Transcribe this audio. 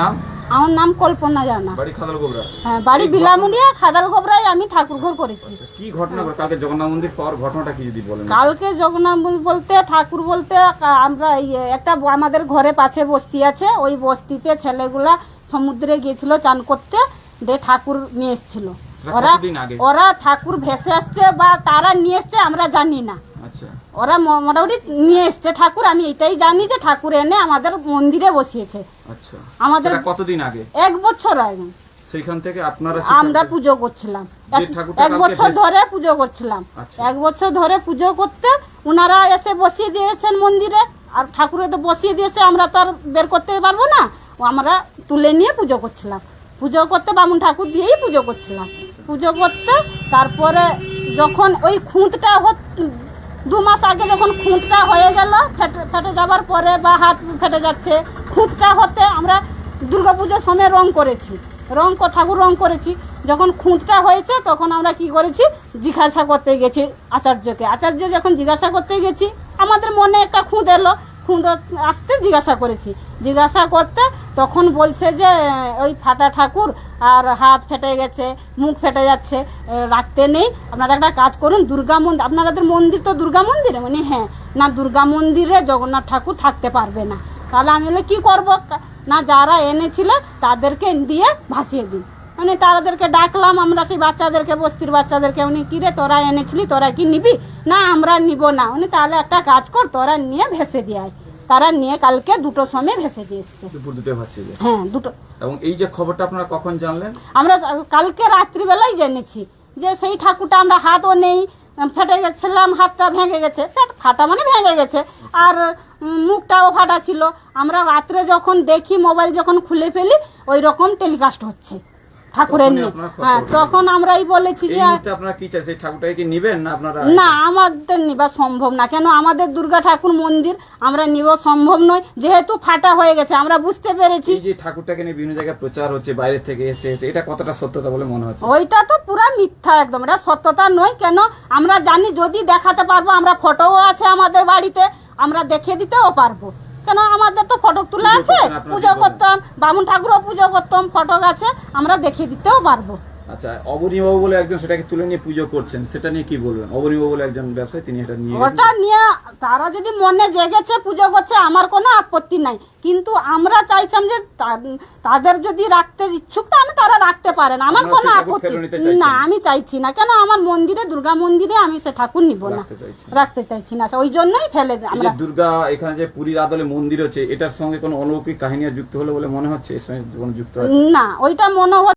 নাম? আমার নাম কল্পনা জানা। বাড়ি খাদাল গোবরা। হ্যাঁ বাড়ি বিলামুড়িয়া খাদাল গোবরায় আমি ঠাকুর ঘর করেছি। কি ঘটনা কালকে জগন্নাথ মন্দির পাওয়ার ঘটনাটা কি যদি বলেন। কালকে জগন্নাথ মন্দির বলতে ঠাকুর বলতে আমরা একটা আমাদের ঘরে পাশে বস্তি আছে। ওই বস্তিতে ছেলেগুলা সমুদ্রে গিয়েছিল চান করতে দিয়ে ঠাকুর নিয়ে এসেছিল। ওরা ওরা ঠাকুর ভেসে আসছে বা তারা নিয়ে এসছে আমরা জানি না। আচ্ছা ওরা ম- মোটামুটি নিয়ে এসছে ঠাকুর আমি এটাই জানি যে ঠাকুর এনে আমাদের মন্দিরে বসিয়েছে। আচ্ছা। আমাদের কতদিন আগে? এক বছর আগে। সেইখান থেকে আপনারা আমরা পুজো করছিলাম। এক- বছর ধরে পুজো করছিলাম। আচ্ছা। এক বছর ধরে পুজো করতে ওনারা এসে বসিয়ে দিয়েছেন মন্দিরে আর ঠাকুরে তো বসিয়ে দিয়েছে আমরা তো আর বের করতে পারব না। ও আমরা তুলে নিয়ে পুজো করছিলাম। পুজো করতে বামুন ঠাকুর দিয়েই পুজো করছিলাম। পুজো করতে তারপরে যখন ওই খুঁতটা দু মাস আগে যখন খুঁতটা হয়ে গেল, ফেটে ফেটে যাবার পরে বা হাত ফেটে যাচ্ছে, খুঁতটা হতে আমরা দুর্গাপুজোর সময় রং করেছি। রং ঠাকুর রং করেছি। যখন খুঁতটা হয়েছে, তখন আমরা কি করেছি? জিজ্ঞাসা করতে গেছি আচার্যকে। আচার্য যখন জিজ্ঞাসা করতে গেছি, আমাদের মনে একটা খুঁত এলো খুঁত আসতে জিজ্ঞাসা করেছি। জিজ্ঞাসা করতে তখন বলছে যে, ওই ফাটা ঠাকুর আর হাত ফেটে গেছে, মুখ ফেটে যাচ্ছে রাখতে নেই। আপনারা একটা কাজ করুন, দুর্গা মন্দির, আপনাদের মন্দির তো দুর্গা মন্দিরে? মানে হ্যাঁ। না, দুর্গা মন্দিরে জগন্নাথ ঠাকুর থাকতে পারবে না। তাহলে আমি বলে, কী করব? না, যারা এনেছিল তাদেরকে দিয়ে ভাসিয়ে দিই মানে তাদেরকে ডাকলাম আমরা, সেই বাচ্চাদেরকে, বস্তির বাচ্চাদেরকে। উনি কী রে, তোরা এনেছিলি, তোরা কি নিবি? না, আমরা নিব না। উনি তাহলে একটা কাজ কর, তোরা নিয়ে ভেসে দিয়ে তারা নিয়ে কালকে দুটো সময় ভেসে দিয়ে এসছে। দুপুর দুটো ভাসিয়ে হ্যাঁ দুটো। এবং এই যে খবরটা আপনারা কখন জানলেন? আমরা কালকে রাত্রিবেলায় জেনেছি যে সেই ঠাকুরটা আমরা হাতও নেই ফেটে গেছিলাম হাতটা ভেঙে গেছে। ফেট- ফাটা মানে ভেঙে গেছে। আর মুখটাও ফাটা ছিল। আমরা রাত্রে যখন দেখি মোবাইল যখন খুলে ফেলি ওই রকম টেলিকাস্ট হচ্ছে। ঠাকুরের নিয়ে হ্যাঁ তখন আমরাই বলেছি যে আপনারা কি চাই সেই ঠাকুরটাকে কি নিবেন না আপনারা? না আমাদের নিবা সম্ভব না। কেন? আমাদের দুর্গা ঠাকুর মন্দির আমরা নিব সম্ভব নয়। যেহেতু ফাটা হয়ে গেছে আমরা বুঝতে পেরেছি। এই যে ঠাকুরটাকে নিয়ে বিভিন্ন জায়গায় প্রচার হচ্ছে বাইরে থেকে এসে এসে এটা কতটা সত্যতা বলে মনে হচ্ছে? ওইটা তো পুরা মিথ্যা একদম। এটা সত্যতা নয়। কেন? আমরা জানি যদি দেখাতে পারব আমরা ফটোও আছে আমাদের বাড়িতে আমরা দেখে দিতেও পারব। কেন আমাদের তো ফটক তুলে আছে? পুজো করতাম বামুন ঠাকুরও পুজো করতাম ফটক আছে আমরা দেখিয়ে দিতেও পারব। আচ্ছা অবনীবাবু বলে একজন সেটাকে তুলে নিয়ে পুজো করছেন সেটা নিয়ে কি বলবেন? অবনীবাবু বলে একজন ব্যবসায়ী তিনি এটা নিয়ে ওটা নিয়ে তারা যদি মনে জেগেছে পুজো করছে আমার কোনো আপত্তি নাই। কিন্তু আমরা চাইছিলাম যে তাদের যদি রাখতে ইচ্ছুক তাহলে তারা রাখতে পারেন। আমার কোনো আপত্তি না আমি চাইছি না। কেন? আমার মন্দিরে দুর্গা মন্দিরে আমি সে ঠাকুর নিব না। রাখতে চাইছি না। ওই জন্যই ফেলে আমরা দুর্গা এখানে যে পুরীর আদলে মন্দির হচ্ছে এটার সঙ্গে কোনো অলৌকিক কাহিনী যুক্ত হলো বলে মনে হচ্ছে? এর সঙ্গে যুক্ত আছে? না ওইটা মনে হচ্ছে